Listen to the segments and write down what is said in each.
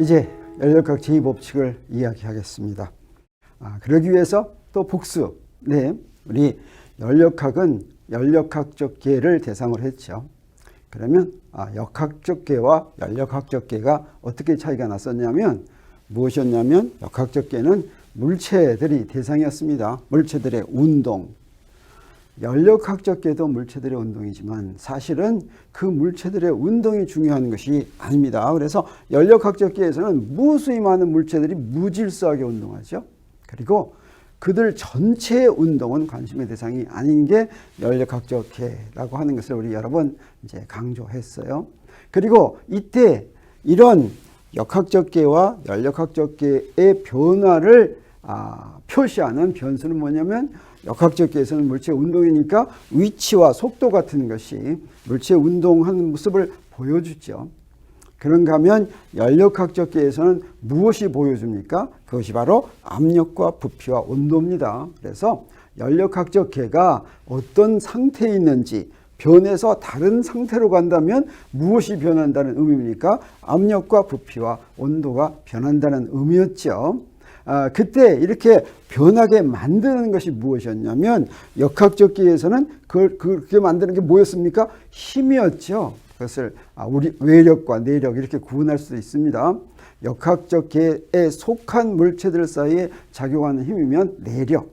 이제 연력학 제2법칙을 이야기하겠습니다. 아, 그러기 위해서 또 복수. 네, 우리 연력학은 연력학적 계를 대상으로 했죠. 그러면 아, 역학적 계와 연력학적 계가 어떻게 차이가 났었냐면 무엇이었냐면 역학적 계는 물체들이 대상이었습니다. 물체들의 운동. 연력학적 계도 물체들의 운동이지만 사실은 그 물체들의 운동이 중요한 것이 아닙니다. 그래서 연력학적 계에서는 무수히 많은 물체들이 무질서하게 운동하죠. 그리고 그들 전체의 운동은 관심의 대상이 아닌 게 연력학적 계라고 하는 것을 우리 여러 번 이제 강조했어요. 그리고 이때 이런 역학적 계와 연력학적 계의 변화를 아, 표시하는 변수는 뭐냐면 역학적 계에서는 물체 운동이니까 위치와 속도 같은 것이 물체 운동하는 모습을 보여주죠. 그런가 하면 연력학적 계에서는 무엇이 보여줍니까? 그것이 바로 압력과 부피와 온도입니다. 그래서 연력학적 계가 어떤 상태에 있는지 변해서 다른 상태로 간다면 무엇이 변한다는 의미입니까? 압력과 부피와 온도가 변한다는 의미였죠. 아, 그때 이렇게 변하게 만드는 것이 무엇이었냐면 역학적 기에서는 그걸 그렇게 만드는 게 뭐였습니까? 힘이었죠. 그것을 아, 우리 외력과 내력 이렇게 구분할 수도 있습니다. 역학적 계에 속한 물체들 사이에 작용하는 힘이면 내력.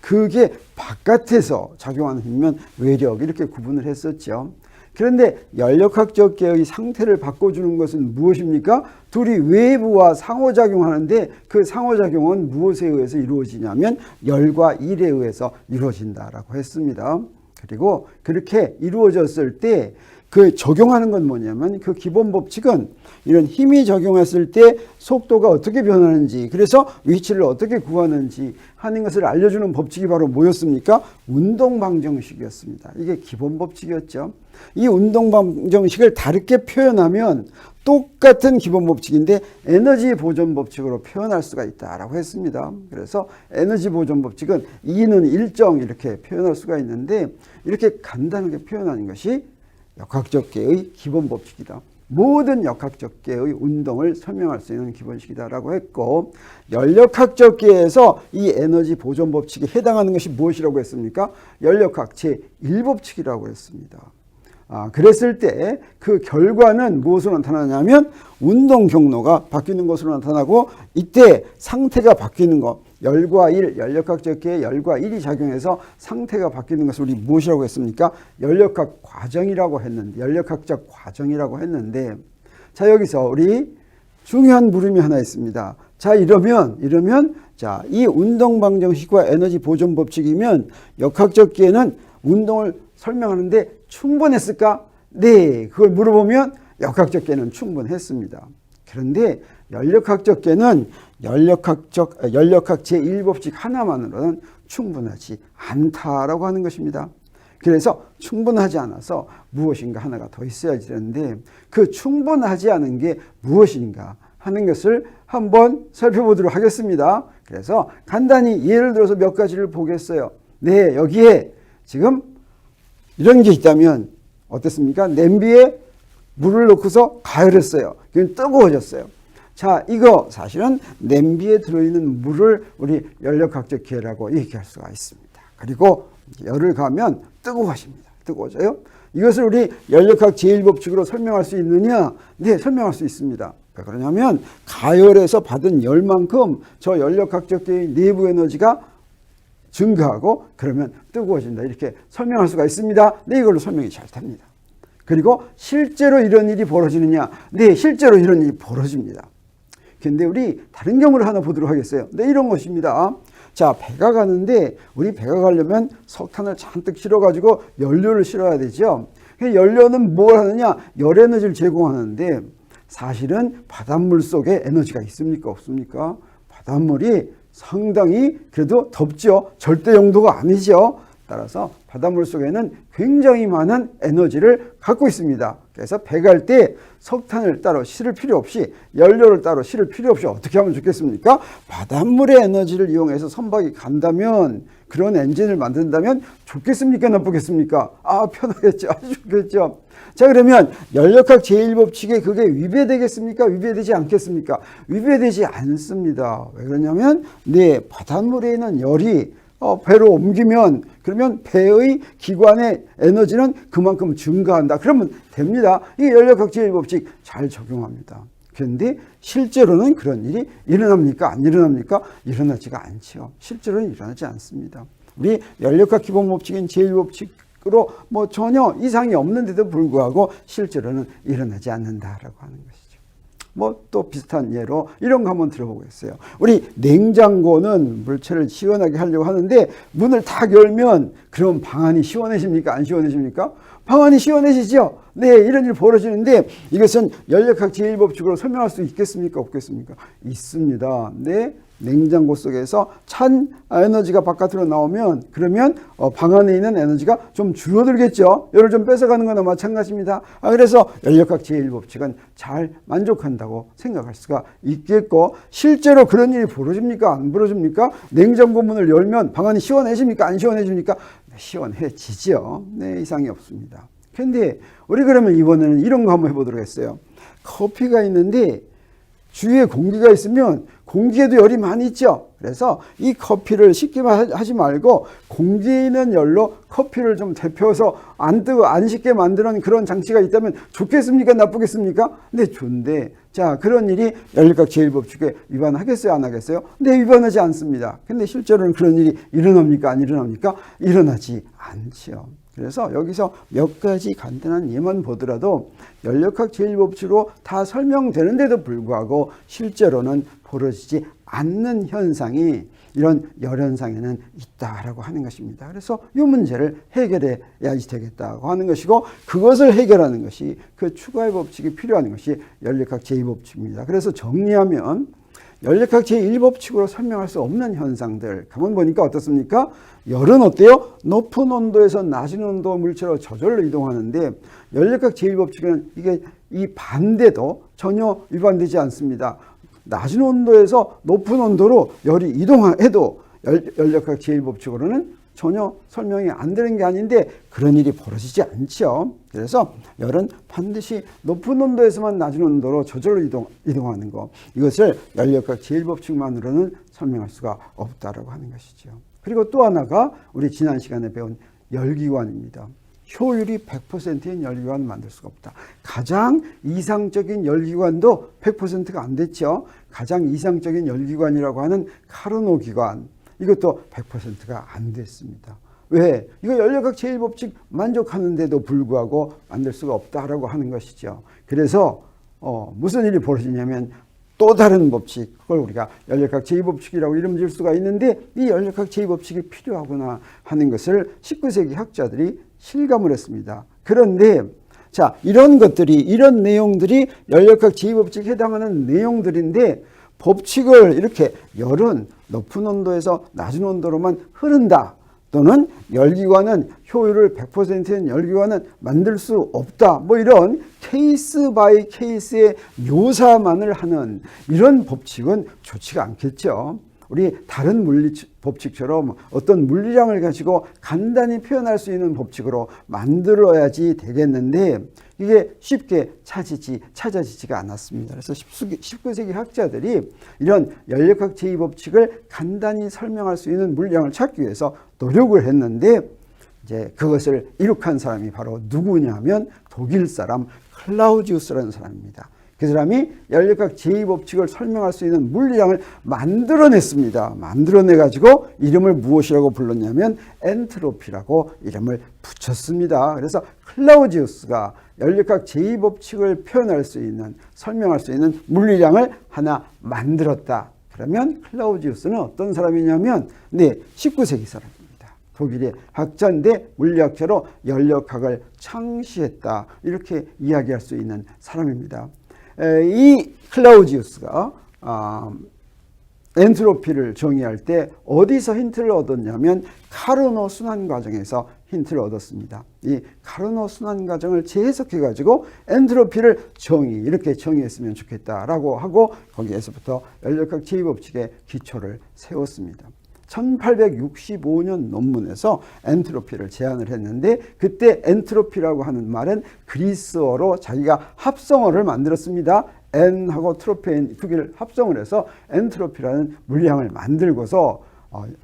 그게 바깥에서 작용하는 힘이면 외력 이렇게 구분을 했었죠. 그런데 연력학적 계의 상태를 바꿔주는 것은 무엇입니까? 둘이 외부와 상호작용하는데 그 상호작용은 무엇에 의해서 이루어지냐면 열과 일에 의해서 이루어진다라고 했습니다. 그리고 그렇게 이루어졌을 때 그 적용하는 건 뭐냐면 그 기본 법칙은 이런 힘이 적용했을 때 속도가 어떻게 변하는지 그래서 위치를 어떻게 구하는지 하는 것을 알려주는 법칙이 바로 뭐였습니까? 운동 방정식이었습니다. 이게 기본 법칙이었죠. 이 운동 방정식을 다르게 표현하면 똑같은 기본 법칙인데 에너지 보존 법칙으로 표현할 수가 있다라고 했습니다. 그래서 에너지 보존 법칙은 E는 일정 이렇게 표현할 수가 있는데 이렇게 간단하게 표현하는 것이 역학적계의 기본 법칙이다. 모든 역학적계의 운동을 설명할 수 있는 기본식이다라고 했고 연력학적계에서 이 에너지 보존 법칙에 해당하는 것이 무엇이라고 했습니까? 연력학 제1법칙이라고 했습니다. 아, 그랬을 때 그 결과는 무엇으로 나타나냐면 운동 경로가 바뀌는 것으로 나타나고 이때 상태가 바뀌는 것 열과 일, 연력학적 계에 열과 일이 작용해서 상태가 바뀌는 것을 우리 무엇이라고 했습니까? 연력학 과정이라고 했는데 연력학적 과정이라고 했는데 자 여기서 우리 중요한 물음이 하나 있습니다. 자 이러면 이러면 자 이 운동 방정식과 에너지 보존 법칙이면 역학적 계는 운동을 설명하는데 충분했을까? 네, 그걸 물어보면 역학적 계는 충분했습니다. 그런데 연력학적 계는 연력학적 연력학 제1법칙 하나만으로는 충분하지 않다라고 하는 것입니다. 그래서 충분하지 않아서 무엇인가 하나가 더 있어야지 되는데 그 충분하지 않은 게 무엇인가 하는 것을 한번 살펴보도록 하겠습니다. 그래서 간단히 예를 들어서 몇 가지를 보겠어요. 네, 여기에 지금 이런 게 있다면 어떻습니까? 냄비에 물을 넣고서 가열했어요. 그럼 뜨거워졌어요. 자, 이거 사실은 냄비에 들어있는 물을 우리 연력학적 기회라고 얘기할 수가 있습니다. 그리고 열을 가면 뜨거워집니다. 뜨거워져요. 이것을 우리 연력학 제1법칙으로 설명할 수 있느냐? 네, 설명할 수 있습니다. 왜 그러냐면 가열에서 받은 열만큼 저 연력학적 계의 내부 에너지가 증가하고 그러면 뜨거워진다. 이렇게 설명할 수가 있습니다. 네, 이걸로 설명이 잘 됩니다. 그리고 실제로 이런 일이 벌어지느냐? 네, 실제로 이런 일이 벌어집니다. 근데 우리 다른 경우를 하나 보도록 하겠어요. 네, 이런 것입니다. 자, 배가 가는데 우리 배가 가려면 석탄을 잔뜩 실어가지고 연료를 실어야 되죠. 그 연료는 뭘 하느냐? 열 에너지를 제공하는데 사실은 바닷물 속에 에너지가 있습니까? 없습니까? 바닷물이 상당히 그래도 덥죠. 절대 영도가 아니죠. 따라서 바닷물 속에는 굉장히 많은 에너지를 갖고 있습니다. 그래서 배갈 때 석탄을 따로 실을 필요 없이 연료를 따로 실을 필요 없이 어떻게 하면 좋겠습니까? 바닷물의 에너지를 이용해서 선박이 간다면 그런 엔진을 만든다면 좋겠습니까? 나쁘겠습니까? 아, 편하겠죠. 아주 좋겠죠. 자, 그러면 연력학 제1법칙에 그게 위배되겠습니까? 위배되지 않겠습니까? 위배되지 않습니다. 왜 그러냐면, 네, 바닷물에 있는 열이 어, 배로 옮기면 그러면 배의 기관의 에너지는 그만큼 증가한다. 그러면 됩니다. 이 연력학 제1법칙 잘 적용합니다. 그런데 실제로는 그런 일이 일어납니까? 안 일어납니까? 일어나지가 않지요. 실제로는 일어나지 않습니다. 우리 연력학 기본 법칙인 제1법칙으로 뭐 전혀 이상이 없는데도 불구하고 실제로는 일어나지 않는다라고 하는 것이죠. 뭐 또 비슷한 예로 이런 거 한번 들어보겠어요. 우리 냉장고는 물체를 시원하게 하려고 하는데 문을 탁 열면 그럼 방 안이 시원해집니까? 안 시원해집니까? 방 안이 시원해지죠? 네, 이런 일 벌어지는데 이것은 연력학 제1법칙으로 설명할 수 있겠습니까? 없겠습니까? 있습니다. 네. 냉장고 속에서 찬 에너지가 바깥으로 나오면 그러면 어, 방 안에 있는 에너지가 좀 줄어들겠죠. 열을 좀 뺏어가는 거나 마찬가지입니다. 아, 그래서 연력학 제1법칙은 잘 만족한다고 생각할 수가 있겠고 실제로 그런 일이 벌어집니까? 안 벌어집니까? 냉장고 문을 열면 방 안이 시원해집니까? 안 시원해집니까? 네, 시원해지죠. 네, 이상이 없습니다. 근데 우리 그러면 이번에는 이런 거 한번 해보도록 했어요. 커피가 있는데 주위에 공기가 있으면 공기에도 열이 많이 있죠. 그래서 이 커피를 식기만 하지 말고 공기에 있는 열로 커피를 좀 데펴서 안 뜨고 안 식게 만드는 그런 장치가 있다면 좋겠습니까? 나쁘겠습니까? 네, 좋은데. 자, 그런 일이 연력학 제1법칙에 위반하겠어요? 안 하겠어요? 네, 위반하지 않습니다. 근데 실제로는 그런 일이 일어납니까? 안 일어납니까? 일어나지 않지요. 그래서 여기서 몇 가지 간단한 예만 보더라도 연력학 제1법칙으로 다 설명되는데도 불구하고 실제로는 벌어지지 않는 현상이 이런 열현상에는 있다라고 하는 것입니다. 그래서 이 문제를 해결해야지 되겠다고 하는 것이고 그것을 해결하는 것이 그 추가의 법칙이 필요한 것이 연력학 제2법칙입니다. 그래서 정리하면 연력학 제1법칙으로 설명할 수 없는 현상들 가만 보니까 어떻습니까? 열은 어때요? 높은 온도에서 낮은 온도 물체로 저절로 이동하는데 연력학 제1법칙은 이게 이 반대도 전혀 위반되지 않습니다. 낮은 온도에서 높은 온도로 열이 이동해도 연력학 제1법칙으로는 전혀 설명이 안 되는 게 아닌데 그런 일이 벌어지지 않죠. 그래서 열은 반드시 높은 온도에서만 낮은 온도로 저절로 이동, 이동하는 것. 이것을 연력학 제1법칙만으로는 설명할 수가 없다라고 하는 것이죠. 그리고 또 하나가 우리 지난 시간에 배운 열기관입니다. 효율이 100%인 열기관 만들 수가 없다. 가장 이상적인 열기관도 100%가 안 됐죠. 가장 이상적인 열기관이라고 하는 카르노 기관. 이것도 100%가 안 됐습니다. 왜? 이거 연력학 제1법칙 만족하는데도 불구하고 만들 수가 없다라고 하는 것이죠. 그래서 어, 무슨 일이 벌어지냐면 또 다른 법칙, 그걸 우리가 연력학 제2법칙이라고 이름 지을 수가 있는데 이 연력학 제2법칙이 필요하구나 하는 것을 19세기 학자들이 실감을 했습니다. 그런데 자, 이런 것들이, 이런 내용들이 연력학 제2법칙에 해당하는 내용들인데 법칙을 이렇게 열은 높은 온도에서 낮은 온도로만 흐른다. 또는 열기관은 효율을 100%인 열기관은 만들 수 없다. 뭐 이런 케이스 바이 케이스의 묘사만을 하는 이런 법칙은 좋지가 않겠죠. 우리 다른 물리 법칙처럼 어떤 물리량을 가지고 간단히 표현할 수 있는 법칙으로 만들어야지 되겠는데 이게 쉽게 찾이지, 찾아지지가 않았습니다. 그래서 19세기 학자들이 이런 연력학 제2법칙을 간단히 설명할 수 있는 물량을 찾기 위해서 노력을 했는데 이제 그것을 이룩한 사람이 바로 누구냐면 독일 사람 클라우지우스라는 사람입니다. 그 사람이 연력학 제2법칙을 설명할 수 있는 물리량을 만들어냈습니다. 만들어내가지고 이름을 무엇이라고 불렀냐면 엔트로피라고 이름을 붙였습니다. 그래서 클라우지우스가 연력학 제2법칙을 표현할 수 있는, 설명할 수 있는 물리량을 하나 만들었다. 그러면 클라우지우스는 어떤 사람이냐면, 네, 19세기 사람입니다. 독일의 학자인데 물리학자로 연력학을 창시했다. 이렇게 이야기할 수 있는 사람입니다. 이 클라우지우스가 아, 엔트로피를 정의할 때 어디서 힌트를 얻었냐면 카르노 순환 과정에서 힌트를 얻었습니다. 이 카르노 순환 과정을 재해석해 가지고 엔트로피를 정의 이렇게 정의했으면 좋겠다라고 하고 거기에서부터 연력학 제2법칙의 기초를 세웠습니다. 1865년 논문에서 엔트로피를 제안을 했는데 그때 엔트로피라고 하는 말은 그리스어로 자기가 합성어를 만들었습니다. N하고 트로페인 두 개를 합성을 해서 엔트로피라는 물량을 만들고서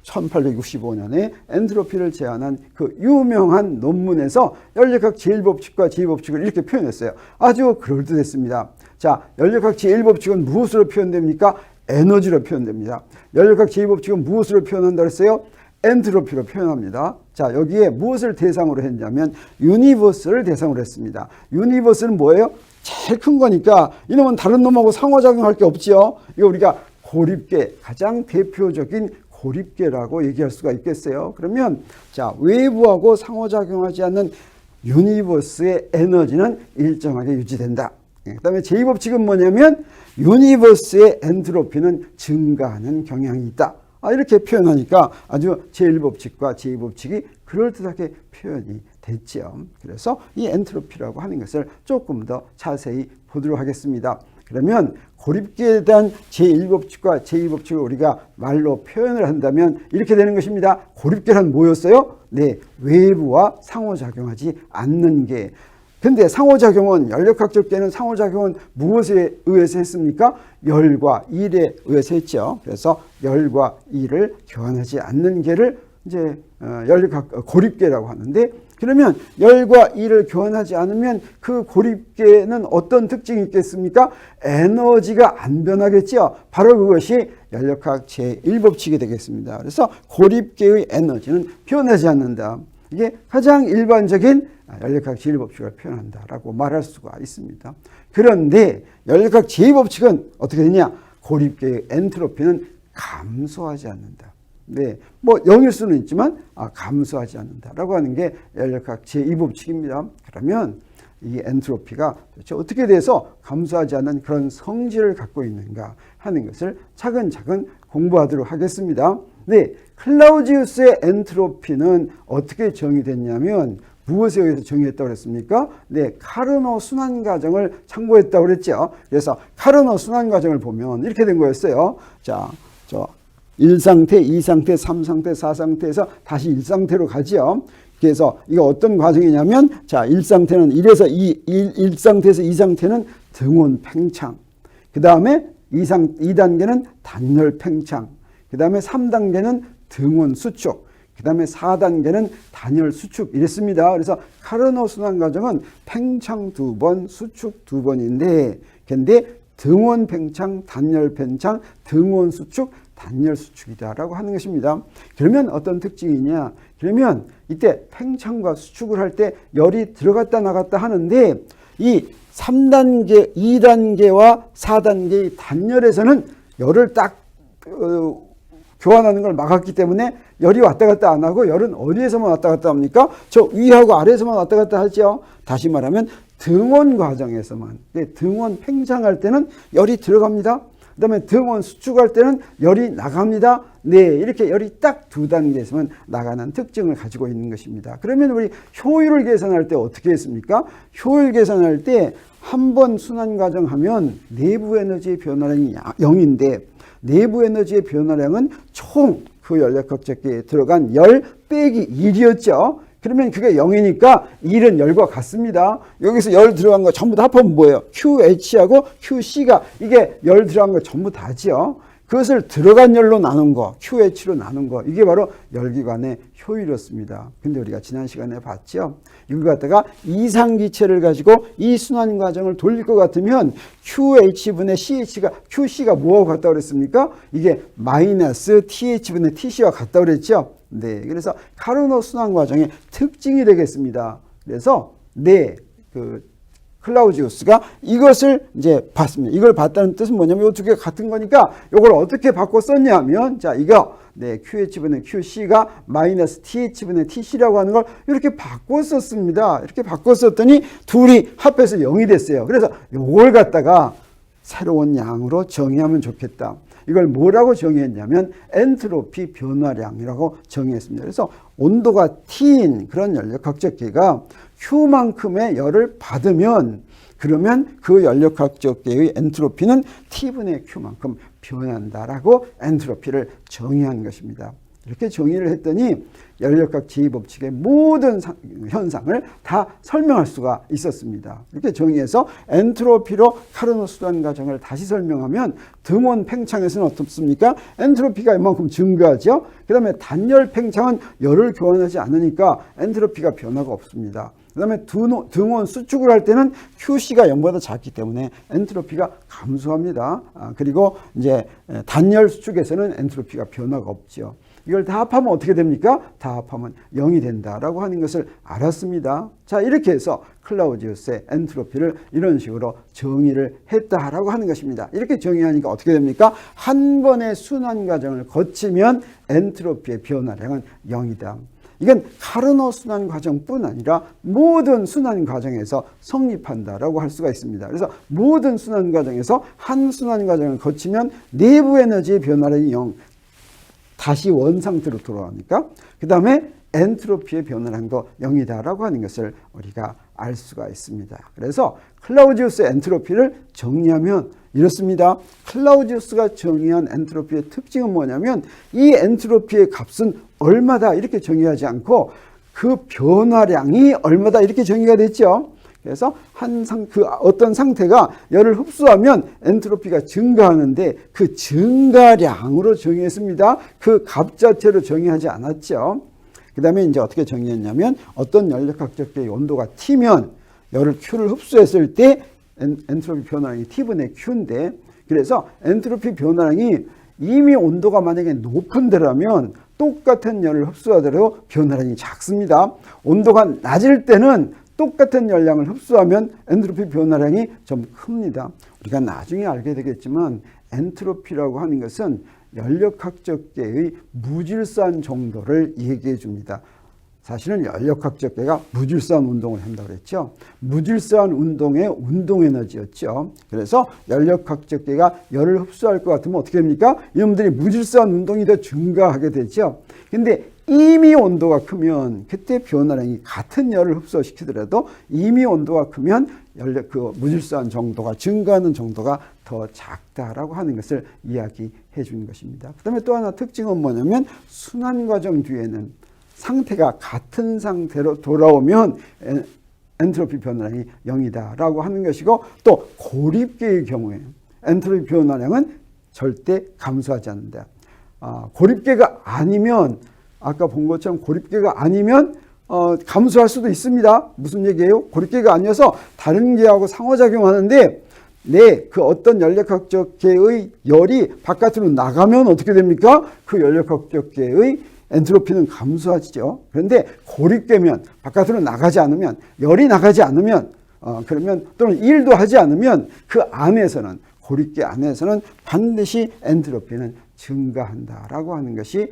1865년에 엔트로피를 제안한 그 유명한 논문에서 연력학 제1법칙과 제2법칙을 이렇게 표현했어요. 아주 그럴듯했습니다. 자, 연력학 제1법칙은 무엇으로 표현됩니까? 에너지로 표현됩니다. 연력학 제2법칙은 무엇으로 표현한다 그랬어요? 엔트로피로 표현합니다. 자, 여기에 무엇을 대상으로 했냐면 유니버스를 대상으로 했습니다. 유니버스는 뭐예요? 제일 큰 거니까 이놈은 다른 놈하고 상호작용할 게 없지요. 이거 우리가 고립계 가장 대표적인 고립계라고 얘기할 수가 있겠어요. 그러면 자 외부하고 상호작용하지 않는 유니버스의 에너지는 일정하게 유지된다. 예, 그다음에 제2 법칙은 뭐냐면 유니버스의 엔트로피는 증가하는 경향이 있다. 아, 이렇게 표현하니까 아주 제1법칙과 제2법칙이 그럴듯하게 표현이 됐죠. 그래서 이 엔트로피라고 하는 것을 조금 더 자세히 보도록 하겠습니다. 그러면 고립계에 대한 제1법칙과 제2법칙을 우리가 말로 표현을 한다면 이렇게 되는 것입니다. 고립계란 뭐였어요? 네, 외부와 상호작용하지 않는 게. 근데 상호작용은 연력학적 계는 상호작용은 무엇에 의해서 했습니까? 열과 일에 의해서 했죠. 그래서 열과 일을 교환하지 않는 계를 이제 어, 연력학 고립계라고 하는데 그러면 열과 일을 교환하지 않으면 그 고립계는 어떤 특징이 있겠습니까? 에너지가 안 변하겠죠. 바로 그것이 연력학 제1법칙이 되겠습니다. 그래서 고립계의 에너지는 변하지 않는다. 이게 가장 일반적인 연력학 제1법칙을 표현한다라고 말할 수가 있습니다. 그런데 연력학 제2법칙은 어떻게 되냐? 고립계의 엔트로피는 감소하지 않는다. 네, 뭐 0일 수는 있지만 아, 감소하지 않는다라고 하는 게 연력학 제2법칙입니다. 그러면 이 엔트로피가 도대체 어떻게 돼서 감소하지 않는 그런 성질을 갖고 있는가 하는 것을 차근차근 공부하도록 하겠습니다. 네, 클라우지우스의 엔트로피는 어떻게 정의됐냐면 무엇에 의해서 정의했다고 그랬습니까? 네, 카르노 순환 과정을 참고했다고 그랬죠. 그래서 카르노 순환 과정을 보면 이렇게 된 거였어요. 자, 저 1상태, 2상태, 3상태, 4상태에서 다시 1상태로 가지요. 그래서 이거 어떤 과정이냐면 자, 1상태는 1에서 2, 1, 1상태에서 2상태는 등원 팽창. 그다음에 2상 2단계는 단열 팽창. 그 다음에 3단계는 등원 수축. 그 다음에 4단계는 단열 수축 이랬습니다. 그래서 카르노 순환 과정은 팽창 두 번, 수축 두 번인데 근데 등원 팽창, 단열 팽창, 등원 수축, 단열 수축이다라고 하는 것입니다. 그러면 어떤 특징이냐? 그러면 이때 팽창과 수축을 할 때 열이 들어갔다 나갔다 하는데 이 3단계, 2단계와 4단계의 단열에서는 열을 딱 어, 교환하는 걸 막았기 때문에 열이 왔다 갔다 안 하고 열은 어디에서만 왔다 갔다 합니까? 저 위하고 아래에서만 왔다 갔다 하죠. 다시 말하면 등원 과정에서만 네, 등원 팽창할 때는 열이 들어갑니다. 그 다음에 등원 수축할 때는 열이 나갑니다. 네, 이렇게 열이 딱 두 단계에서만 나가는 특징을 가지고 있는 것입니다. 그러면 우리 효율을 계산할 때 어떻게 했습니까? 효율 계산할 때 한 번 순환 과정 하면 내부 에너지 변화량이 0인데 내부 에너지의 변화량은 총 그 연력학적기에 들어간 열 빼기 1이었죠. 그러면 그게 0이니까 1은 열과 같습니다. 여기서 열 들어간 거 전부 다 합하면 뭐예요? QH하고 QC가 이게 열 들어간 거 전부 다지요. 그것을 들어간 열로 나눈 거, QH로 나눈 거, 이게 바로 열기관의 효율이었습니다. 근데 우리가 지난 시간에 봤죠? 이걸 갖다가 이상기체를 가지고 이 순환 과정을 돌릴 것 같으면 QH분의 CH가, QC가 뭐하고 같다고 그랬습니까? 이게 마이너스 TH분의 TC와 같다고 그랬죠? 네. 그래서 카르노 순환 과정의 특징이 되겠습니다. 그래서, 네. 그, 클라우지우스가 이것을 이제 봤습니다. 이걸 봤다는 뜻은 뭐냐면 이 두 개가 같은 거니까 이걸 어떻게 바꿔 썼냐면 자 이거 네 QH분의 QC가 마이너스 TH분의 TC라고 하는 걸 이렇게 바꿔 썼습니다. 이렇게 바꿔 썼더니 둘이 합해서 0이 됐어요. 그래서 이걸 갖다가 새로운 양으로 정의하면 좋겠다. 이걸 뭐라고 정의했냐면 엔트로피 변화량이라고 정의했습니다. 그래서 온도가 T인 그런 연력 학적계가 Q만큼의 열을 받으면 그러면 그 연력 학적계의 엔트로피는 T분의 Q만큼 변한다라고 엔트로피를 정의한 것입니다. 이렇게 정의를 했더니 연력학 제2법칙의 모든 상- 현상을 다 설명할 수가 있었습니다. 이렇게 정의해서 엔트로피로 카르노 수단 과정을 다시 설명하면 등원 팽창에서는 어떻습니까? 엔트로피가 이만큼 증가하죠. 그 다음에 단열 팽창은 열을 교환하지 않으니까 엔트로피가 변화가 없습니다. 그 다음에 등원 수축을 할 때는 QC가 0보다 작기 때문에 엔트로피가 감소합니다. 아, 그리고 이제 단열 수축에서는 엔트로피가 변화가 없죠. 이걸 다 합하면 어떻게 됩니까? 다 합하면 0이 된다라고 하는 것을 알았습니다. 자, 이렇게 해서 클라우지우스의 엔트로피를 이런 식으로 정의를 했다라고 하는 것입니다. 이렇게 정의하니까 어떻게 됩니까? 한 번의 순환 과정을 거치면 엔트로피의 변화량은 0이다. 이건 카르노 순환 과정뿐 아니라 모든 순환 과정에서 성립한다라고 할 수가 있습니다. 그래서 모든 순환 과정에서 한 순환 과정을 거치면 내부 에너지의 변화량이 0, 다시 원 상태로 돌아가니까 그 다음에 엔트로피의 변화량도 0이다라고 하는 것을 우리가 알 수가 있습니다. 그래서 클라우지우스 엔트로피를 정리하면 이렇습니다. 클라우지우스가 정의한 엔트로피의 특징은 뭐냐면 이 엔트로피의 값은 얼마다 이렇게 정의하지 않고 그 변화량이 얼마다 이렇게 정의가 됐죠. 그래서 한 상, 그 어떤 상태가 열을 흡수하면 엔트로피가 증가하는데 그 증가량으로 정의했습니다. 그 값 자체로 정의하지 않았죠. 그 다음에 이제 어떻게 정의했냐면 어떤 연력학적계의 온도가 T면 열을 Q를 흡수했을 때 엔, 엔트로피 변화량이 T분의 Q인데 그래서 엔트로피 변화량이 이미 온도가 만약에 높은 데라면 똑같은 열을 흡수하더라도 변화량이 작습니다. 온도가 낮을 때는 똑같은 열량을 흡수하면 엔트로피 변화량이 좀 큽니다. 우리가 나중에 알게 되겠지만 엔트로피라고 하는 것은 연력학적계의 무질서한 정도를 얘기해 줍니다. 사실은 연력학적계가 무질서한 운동을 한다고 그랬죠. 무질서한 운동의 운동 에너지였죠. 그래서 연력학적계가 열을 흡수할 것 같으면 어떻게 됩니까? 이놈들이 무질서한 운동이 더 증가하게 되죠. 근데 이미 온도가 크면 그때 변화량이 같은 열을 흡수시키더라도 이미 온도가 크면 연력 그 무질서한 정도가 증가하는 정도가 더 작다라고 하는 것을 이야기해 주는 것입니다. 그다음에 또 하나 특징은 뭐냐면 순환 과정 뒤에는 상태가 같은 상태로 돌아오면 엔- 엔트로피 변화량이 0이다라고 하는 것이고 또 고립계의 경우에 엔트로피 변화량은 절대 감소하지 않는다. 아, 고립계가 아니면 아까 본 것처럼 고립계가 아니면 어, 감소할 수도 있습니다. 무슨 얘기예요? 고립계가 아니어서 다른 계하고 상호작용하는데 네, 그 어떤 연력학적 계의 열이 바깥으로 나가면 어떻게 됩니까? 그 연력학적 계의 엔트로피는 감소하죠. 그런데 고립되면 바깥으로 나가지 않으면 열이 나가지 않으면 어, 그러면 또는 일도 하지 않으면 그 안에서는 고립계 안에서는 반드시 엔트로피는 증가한다라고 하는 것이 에,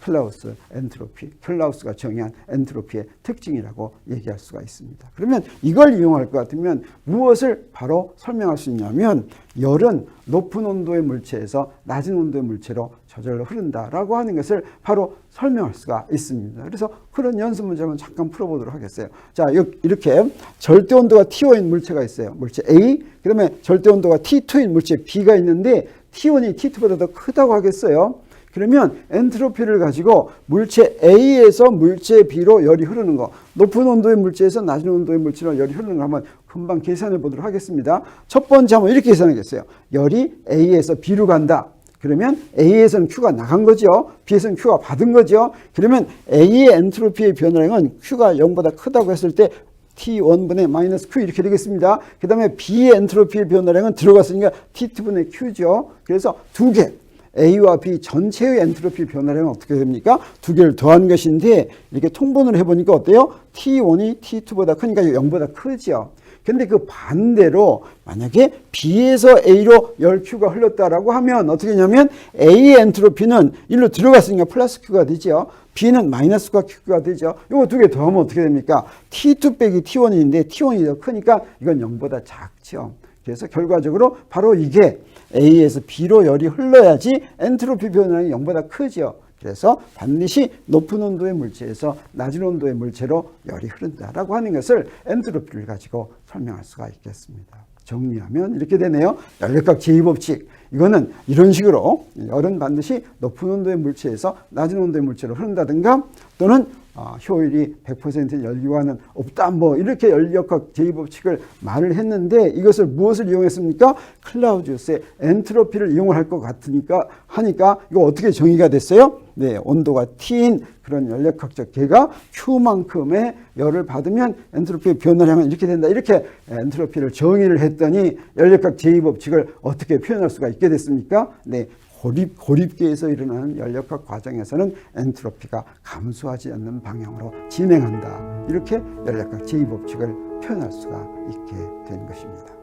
클라우스 엔트로피, 클라우스가 정의한 엔트로피의 특징이라고 얘기할 수가 있습니다. 그러면 이걸 이용할 것 같으면 무엇을 바로 설명할 수 있냐면 열은 높은 온도의 물체에서 낮은 온도의 물체로 저절로 흐른다라고 하는 것을 바로 설명할 수가 있습니다. 그래서 그런 연습 문제 한번 잠깐 풀어보도록 하겠어요. 자, 이렇게 절대 온도가 T5인 물체가 있어요. 물체 A, 그 다음에 절대 온도가 T2인 물체 B가 있는데 T1이 T2보다 더 크다고 하겠어요. 그러면 엔트로피를 가지고 물체 A에서 물체 B로 열이 흐르는 거 높은 온도의 물체에서 낮은 온도의 물체로 열이 흐르는 거 한번 금방 계산해 보도록 하겠습니다. 첫 번째 한번 이렇게 계산하겠어요. 열이 A에서 B로 간다. 그러면 A에서는 Q가 나간 거죠. B에서는 Q가 받은 거죠. 그러면 A의 엔트로피의 변화량은 Q가 0보다 크다고 했을 때 T1분의 마이너스 Q 이렇게 되겠습니다. 그 다음에 B의 엔트로피의 변화량은 들어갔으니까 T2분의 Q죠. 그래서 두 개. A와 B 전체의 엔트로피 변화량은 어떻게 됩니까? 두 개를 더한 것인데 이렇게 통분을 해보니까 어때요? T1이 T2보다 크니까 0보다 크죠. 근데 그 반대로 만약에 B에서 A로 열 Q가 흘렀다라고 하면 어떻게 되냐면 A의 엔트로피는 일로 들어갔으니까 플러스 Q가 되죠. B는 마이너스 Q가 되죠. 이거 두 개 더하면 어떻게 됩니까? T2 빼기 T1인데 T1이 더 크니까 이건 0보다 작죠. 그래서 결과적으로 바로 이게 A에서 B로 열이 흘러야지 엔트로피 변화량이 0보다 크죠. 그래서 반드시 높은 온도의 물체에서 낮은 온도의 물체로 열이 흐른다라고 하는 것을 엔트로피를 가지고 설명할 수가 있겠습니다. 정리하면 이렇게 되네요. 연력학 제2법칙. 이거는 이런 식으로 열은 반드시 높은 온도의 물체에서 낮은 온도의 물체로 흐른다든가 또는 어, 효율이 100% 열기와는 없다. 뭐 이렇게 연력학 제2법칙을 말을 했는데 이것을 무엇을 이용했습니까? 클라우지우스의 엔트로피를 이용을 할 것 같으니까 하니까 이거 어떻게 정의가 됐어요? 네, 온도가 T인 그런 연력학적 계가 Q만큼의 열을 받으면 엔트로피의 하면 이렇게 된다. 이렇게 엔트로피를 정의를 했더니 연력학 제2법칙을 어떻게 표현할 수가 있게 됐습니까? 네, 고립, 고립계에서 일어나는 연력학 과정에서는 엔트로피가 감소하지 않는 방향으로 진행한다. 이렇게 연력학 제2법칙을 표현할 수가 있게 된 것입니다.